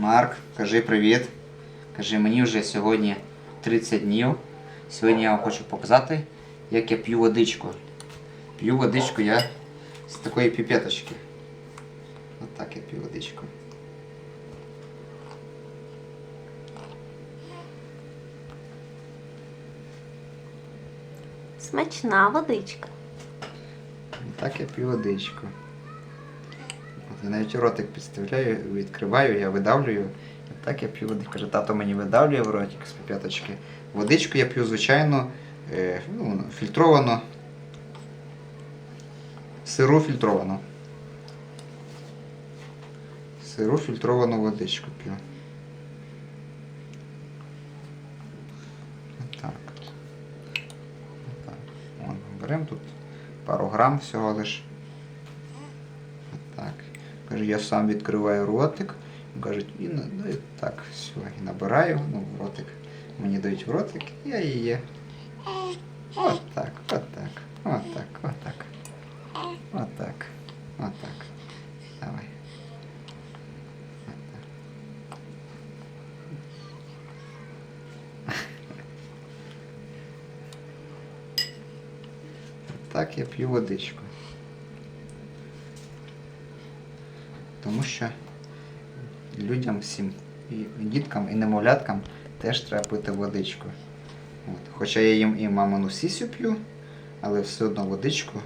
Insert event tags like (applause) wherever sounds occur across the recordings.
Марк, кажи привіт. Кажи, мені вже сьогодні 30 днів. Сьогодні я вам хочу показати, як я п'ю водичку. П'ю водичку я з такої піпеточки. От так я п'ю водичку. Смачна водичка. Так я п'ю водичку. Я навіть ротик підставляю, відкриваю, я видавлюю. І так я п'ю водичку. Каже, тато мені видавлює в ротик з піпеточки. Водичку я п'ю, звичайно, е, ну, фільтровану. Сиру фільтровану. Сиру фільтровану водичку п'ю. Отак. Беремо тут пару грам всього лиш. Отак. Каже, я сам відкриваю ротик. Кажуть, і, на- ну, і так, все, і набираю, ну, в ротик. Мені дають в ротик, і я її. От так, от так, от так, от так. От так, от так. Давай. От так. (laughs) Так я п'ю водичку. Тому що людям всім, і діткам, і немовляткам теж треба пити водичку. От. Хоча я їм і мамину сісю п'ю, але все одно водичку,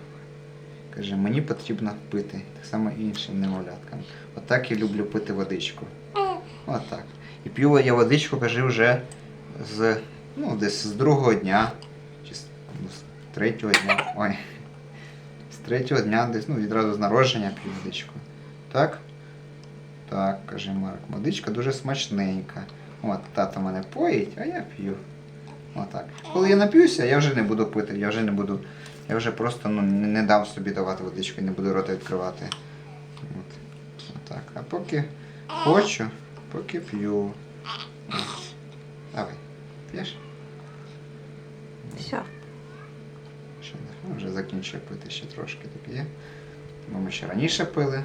каже, мені потрібно пити. Так само і іншим немовляткам. Отак я люблю пити водичку. Отак. І п'ю я водичку, каже, вже з, ну, десь з другого дня, чи з, ну, з третього дня. Ой. З третього дня десь, ну, відразу з народження п'ю водичку. Так? Так, каже Марк, водичка дуже смачненька. От, тато мене поїть, а я п'ю. Отак. Коли я нап'юся, я вже не буду пити, я вже не буду. Я вже просто ну, не, дам собі давати водичку, не буду рота відкривати. От. Отак. А поки хочу, поки п'ю. Давай. П'єш? Все. Ще не. Вже закінчує пити ще трошки тут є. Бо ми ще раніше пили.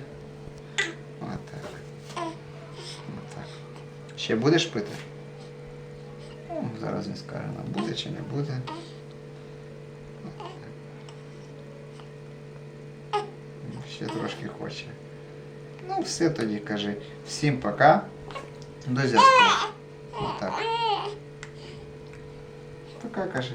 Ще будеш пити? Ну, зараз він скаже, нам буде чи не буде. Отак. Ну, Ще трошки хоче. Ну, все тоді кажи. Всім пока. До зв'язку. Отак. Пока, каже.